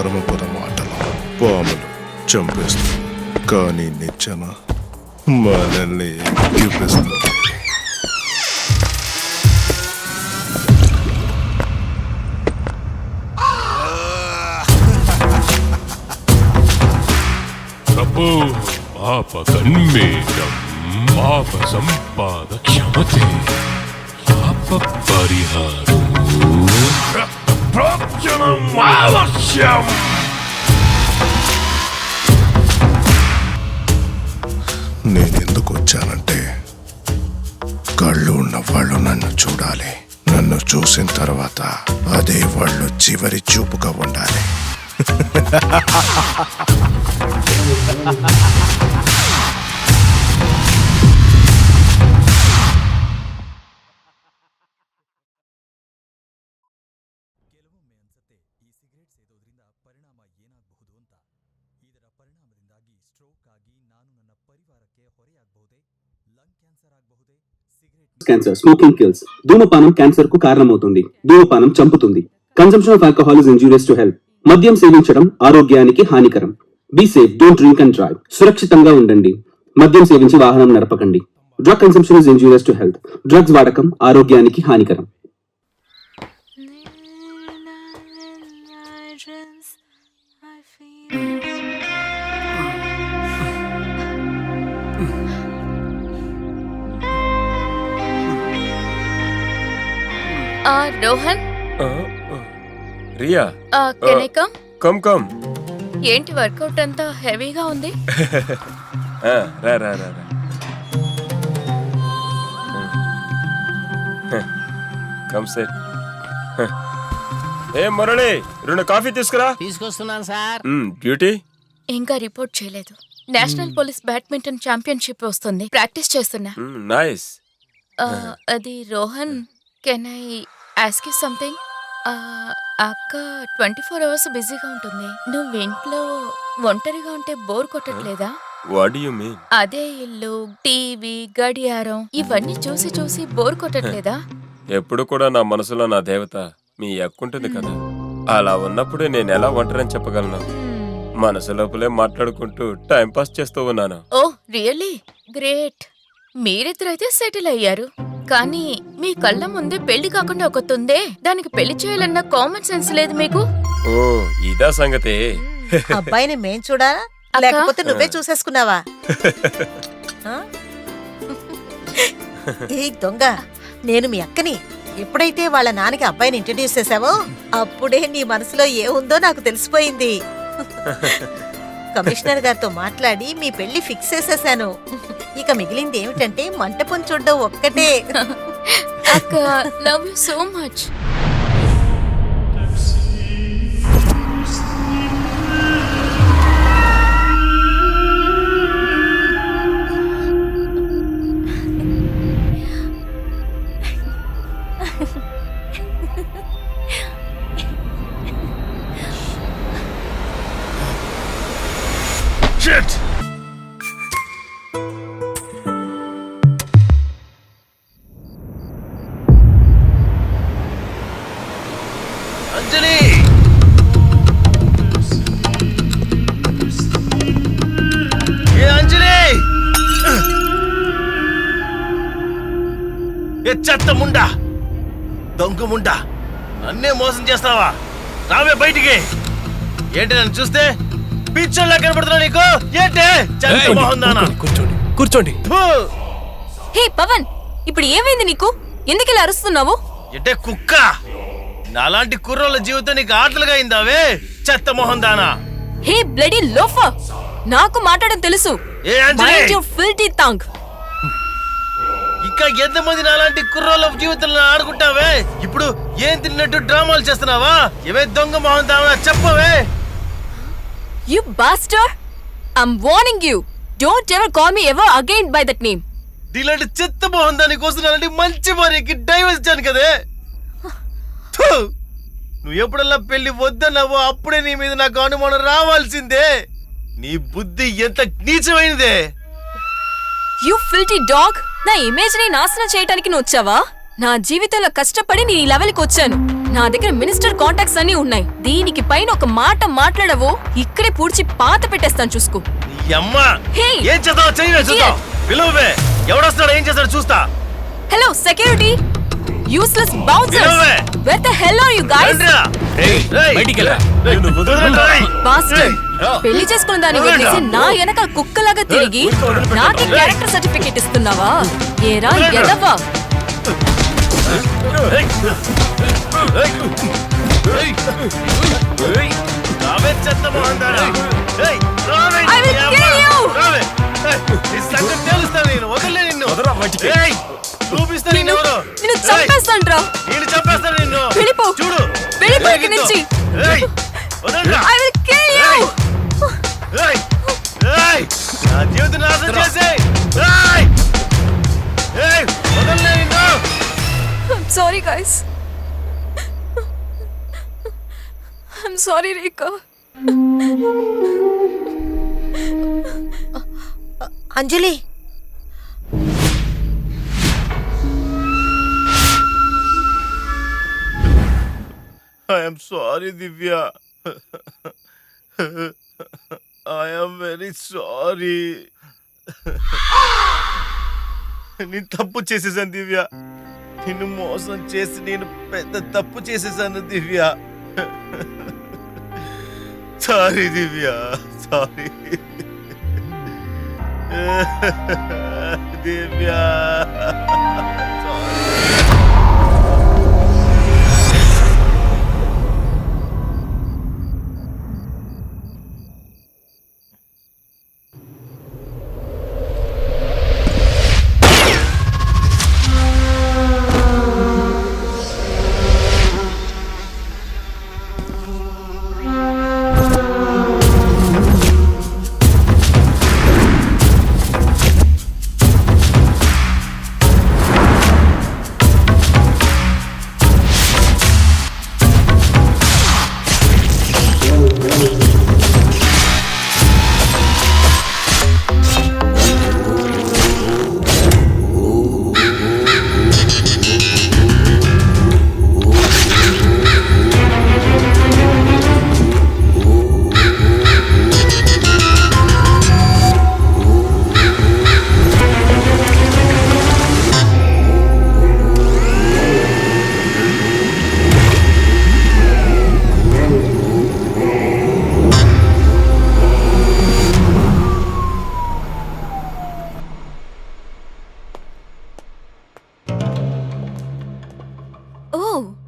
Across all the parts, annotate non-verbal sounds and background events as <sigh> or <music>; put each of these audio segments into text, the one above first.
పరమపద మాటలు పాములు చంపేస్తుంది కానీ నిచ్చెన మనల్ని చూపిస్తుంది ప్రభు పాప కన్మేషం పాప సంపాద క్షమతే పాప పరిహారం ప్రోక్షణం అవశ్యం నేను ఎందుకు వచ్చానంటే కళ్ళు ఉన్న వాళ్ళు నన్ను చూడాలి. నన్ను చూసిన తర్వాత అదే వాళ్ళు చివరి చూపుగా ఉండాలి. <laughs> ಪರಿಣಾಮ ಏನಾಗಬಹುದು ಅಂತ ಇದರ ಪರಿಣಾಮದಿಂದಾಗಿ ಸ್ಟ್ರೋಕ್ ಆಗಿ ನಾನು ನನ್ನ ಪರಿವಾರಕ್ಕೆ ಹೊರೆಯಾಗಬಹುದೇ ಲಂಗ್ ಕ್ಯಾನ್ಸರ್ ಆಗಬಹುದೇ ಸಿಗರೇಟ್ క్యాన్సర్ స్మోకింగ్ కిల్స్ ధూమపానం క్యాన్సర్ కు కారణమవుతుంది ధూమపానం చంపుతుంది consumption of alcohol is injurious to health మద్యం సేవించడం ఆరోగ్యానికి హానికరం be safe don't drink and drive సురక్షితంగా ఉండండి మద్యం సేవించి వాహనం నడపకండి drug consumption is injurious to health drugs వాడకం ఆరోగ్యానికి హానికరం రోహన్? రియా. ఆ can I come come come ఏంటి వర్కౌట్ అంతా హెవీగా ఉంది? <laughs> ఆ, రా రా రా రా. కమ్ సెట్ ఏ మురళి రెండు కాఫీ తీసుకురా. తీసుకొస్తున్నాను సార్. మ్, బ్యూటీ ఇంకా రిపోర్ట్ చేయలేదు. నేషనల్ పోలీస్ బ్యాడ్మింటన్ ఛాంపియన్షిప్ వస్తుంది. ప్రాక్టీస్ చేస్తున్నా. నైస్ ఆ, అది Rohan can I ask you something అక్క ట్వంటీ ఫోర్ అవర్స్ బిజీగా ఉంటుంది. నువ్వు ఇంట్లో ఒంటరిగా ఉంటే బోర్ కొట్టట్లేదా? వాట్ యు మీన్ అదే ఇల్లు టీవీ గడియారం ఇవన్నీ చూసి చూసి బోర్ కొట్టట్లేదా? ఎప్పుడు కూడా నా మనసులో నా దేవత మీ అక్కుంటుంది కదా. అలా ఉన్నప్పుడే నేను ఎలా ఒంటరని చెప్పగలను? మనసు లోపలే మాట్లాడుకుంటూ టైం పాస్ చేస్తూ ఉన్నాను. Oh really? గ్రేట్. మీరిద్దరైతే సెటిల్ అయ్యారు. కానీ మీ కళ్ళ ముందే పెళ్ళి కాకుండా ఒకతుందే? దానికి పెళ్ళి చేయాలన్న కామన్ సెన్స్ లేదు మీకు? ఓ ఇదా సంగతి. <laughs> అబ్బాయిని మేం చూడాలా? అక్క? లేకపోతే నువ్వే చూసేసుకున్నావా? <laughs> ఆ? ఏ దొంగ. నేను మీ అక్కని. ఎప్పుడైతే వాళ్ళ నాన్నకి అబ్బాయిని ఇంట్రడ్యూస్ చేసావో అప్పుడే నీ మనసులో ఏముందో నాకు తెలిసిపోయింది. <laughs> కమిషనర్ గారితో మాట్లాడి మీ పెళ్ళి ఫిక్స్ చేసేసాను. ఇక మిగిలింది ఏమిటంటే మంటపం చూడడం ఒక్కటే. అక్క love you so much. Shit Anjali ఏ అంజలి ఏ చెత్త ముండా? దొంగ ముండా? నన్నే మోసం చేస్తావా? రావే బయటికి. ఏంటి నన్ను చూస్తే? పిచ్చోళ్ళ కనపడుతున్నా నీకు? ఏంటి? చెత్త మొహం దానా కూర్చోండి కూర్చోండి! హే పవన్ ఇప్పుడు ఏమైంది నీకు? ఎందుకు ఇలా అరుస్తున్నావు? ఎటే కుక్క. నాలాంటి కుర్రోళ్ళ జీవితం నీకు ఆటలుగా అయిందావే చెత్త మొహం దానా హే బ్లడీ లోఫర్. నాకు మాట్లాడడం తెలుసు. ఫిల్టీ ఇంకా ఎంతమంది నాలాంటి కుర్రోళ్ళ జీవితంలో ఆడుకుంటావే? ఇప్పుడు ఏం తిన్నట్టు డ్రామాలు చేస్తున్నావా? ఏవే దొంగ మొహం దానా చెప్పవే. You bastard I'm warning you don't ever call me ever again by that name ఇలాంటి చెత్త మొహం దాని కోసం అలాంటి మంచి భార్యకి డైవర్స్ ఇచ్చాను కదే. థు! నువ్వు ఎప్పుడల్లా పెళ్ళి వద్దన్నావో అప్పుడే నీ మీద నాకు అనుమానం రావాల్సిందే. నీ బుద్ధి ఎంత నీచమైనదే. యు ఫిల్టీ డాగ్ నా ఇమేజ్ని నాశనం చేయడానికి నువ్వు వచ్చావా? నా జీవితంలో కష్టపడి ఈ లెవెల్కి వచ్చాను. నా దగ్గర మినిస్టర్ కాంటాక్ట్స్ అన్ని ఉన్నాయి. దీనికి పైన ఒక మాట మాట్లాడవు. ఇక్కడే పూడ్చి పాత పెట్టేస్తాను చూసుకో. ఈ అమ్మా Hey! ఏం చేద్దాం చెయ్యి చూద్దాం. పిలువే ఎవడొస్తాడో ఏం చేస్తాడో చూస్తా. Hello security useless bouncers. Where the hell are you guys. పెళ్ళి చేసుకున్న దాన్ని వదిలేసి నా వెనక కుక్కలాగా తిరిగి నాకే క్యారెక్టర్ సర్టిఫికేట్ ఇస్తున్నావా? ఏరా ఎదవా? చెత్త రా చూడు జీవితం నాశనం చేసేయ్. Sorry guys sorry Rekha Anjali I am sorry, Divya. I am very sorry. నేను తప్పు చేసేసాను దివ్య నిన్ను మోసం చేసి నేను పెద్ద తప్పు చేసేసాను Divya sorry Divya sorry Divya oh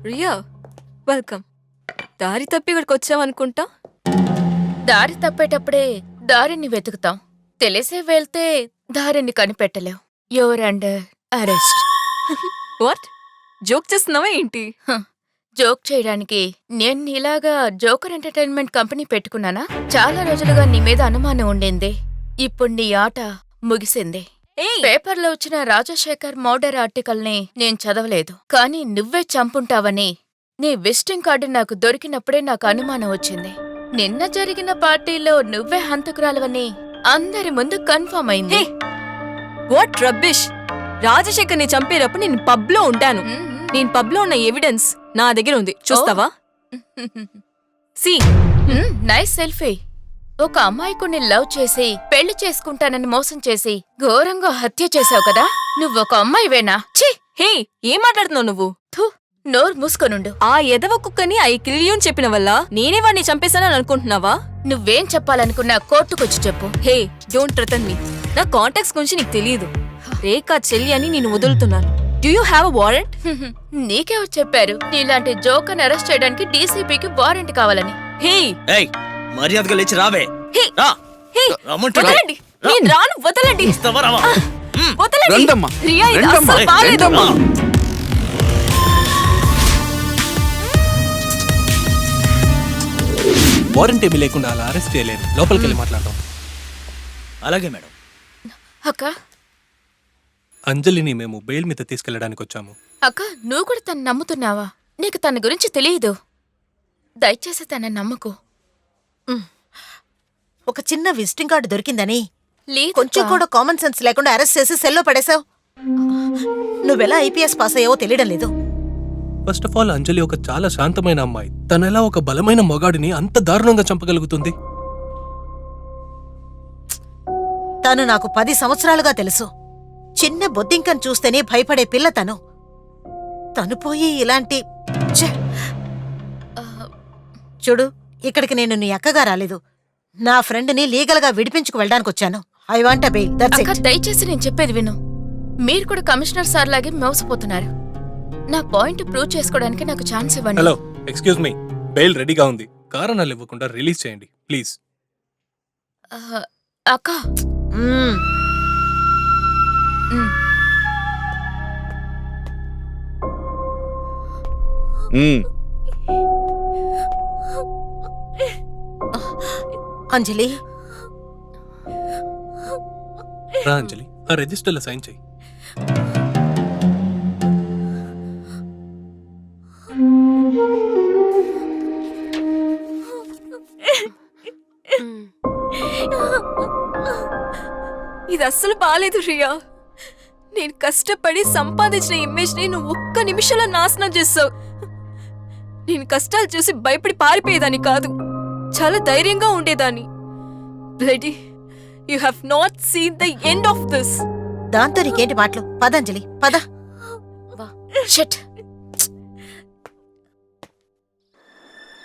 Riya welcome. దారి తప్పి ఇక్కడికి వచ్చావనుకుంటా? దారి తప్పేటప్పుడే దారిని వెతుకుతాం. తెలిసే వెళ్తే దారిని కనిపెట్టలేం. Your under arrest what joke చేస్తున్నావా ఏంటి? జోక్ చేయడానికి నేను నీలాగా జోకర్ ఎంటర్టైన్మెంట్ కంపెనీ పెట్టుకున్నానా? చాలా రోజులుగా నీ మీద అనుమానం ఉండింది. ఇప్పుడు నీ ఆట ముగిసింది. పేపర్లో వచ్చిన రాజశేఖర్ మర్డర్ ఆర్టికల్ని నేను చదవలేదు. కానీ నువ్వే చంపుంటావని. నీ విజిటింగ్ కార్డు నాకు దొరికినప్పుడే నాకు అనుమానం వచ్చింది. నిన్న జరిగిన పార్టీలో నువ్వే హంతకురాలవని అందరి ముందు కన్ఫర్మ్ అయింది. What rubbish! రాజశేఖర్ని చంపేటప్పుడు నేను పబ్లో ఉంటాను నేను పబ్లో ఉన్న ఎవిడెన్స్ నా దగ్గర ఉంది. చూస్తావా? సి! Nice selfie. ఒక అమ్మాయికుని లవ్ చేసి పెళ్ళి చేసుకుంటానని మోసం చేసి ఘోరంగా హత్య చేశావు కదా? నువ్వొక అమ్మాయివేనా? ఛీ! హే ఏం మాట్లాడుతున్నావు నువ్వు? థు నోరు మూసుకొనుండు. ఆ ఎదవ కుక్కని ఐ కిలియన్ చెప్పిన వల్ల నేనే వాడిని చంపేశానని అనుకుంటున్నావా? నువ్వేం చెప్పాలనుకున్నా కోర్టుకొచ్చి చెప్పు. Hey don't threaten me. నా కాంటాక్ట్స్ గురించి నీకు తెలియదు. రేఖా చెల్లి అని నేను వదులుతున్నాను. Do you have a warrant? <laughs> నీకెవరు చెప్పారు? నీలాంటి జోకర్ని అరెస్ట్ చేయడానికి డీసీపీకి వారెంట్ కావాలని. హే! ఏయ్ మర్యాదగా లేచి రావే. రా. రమ్మంటున్నా. వదలండి. నేను రాను వదలండి. వస్తావా రావా? మ్. వదలండి. రండమ్మా. రియా ఇది రండమ్మా. అస్సలు బాలేదు రండమ్మా. వారంట్ ఏమీ లేకుండా అలా అరెస్ట్ చేయలేరు. లోపలికి వెళ్ళి మాట్లాడదాం. అలాగే మేడం. అక్క. అంజలిని మేము బెయిల్ మీద తీసుకెళ్ళడానికి వచ్చాము. అక్క నువ్వు కూడా తను నమ్ముతున్నావా? నీకు తన గురించి తెలియదు. దయచేసి తన నమ్మకు. ఒక చిన్న విజిటింగ్ కార్డు దొరికిందని. లేదు కొంచెం కూడా కామన్ సెన్స్ లేకుండా అరెస్ట్ చేసి సెల్లో పడేశావు. నువ్వెలా ఐపీఎస్ పాస్ అయ్యావో తెలియడం లేదు. ఫస్ట్ ఆఫ్ ఆల్ అంజలి ఒక చాలా శాంతమైన అమ్మాయి. తను ఎలా ఒక బలమైన మొగాడిని అంత దారుణంగా చంపగలుగుతుంది? తను నాకు పది సంవత్సరాలుగా తెలుసు. చిన్న బొద్దింకను చూస్తేనే భయపడే పిల్ల తను. తను పోయి ఇలాంటి చూడు ఇక్కడికి నేను నీ అక్కగా రాలేదు. నా ఫ్రెండ్ని లీగల్గా విడిపించుకు వెళ్ళడానికి వచ్చాను. ఐ వాంట్ బెయిల్ దట్స్ అక్క ఇట్ దయచేసి నేను చెప్పేది విను. మీరు కూడా కమిషనర్ సార్ లాగే మోసపోతున్నారు. నా పాయింట్ ప్రూవ్ చేసుకోవడానికి నాకు ఛాన్స్ ఇవ్వండి. హలో ఎక్స్క్యూజ్ మీ బెయిల్ రెడీగా ఉంది. కారణాలు ఇవ్వకుండా రిలీజ్ చేయండి ప్లీజ్ ఆ, అక్క. మ్మ్. ఉమ్, అంజలి? రా అంజలి ఆ రిజిస్టర్లో సైన్ చేయి. ఇది అస్సలు బాలేదు రియా నేను కష్టపడి సంపాదించిన ఇమేజ్ని నువ్వు ఒక్క నిమిషంలో నాశనం చేస్తావు. నేను కష్టాలు చూసి భయపడి పారిపోయేదాన్ని కాదు. చాలా ధైర్యంగా ఉండేదాన్ని. Bloody you have not seen the end of this దాంతో నీకేంటి మాటలు? పదంజలి పద. షట్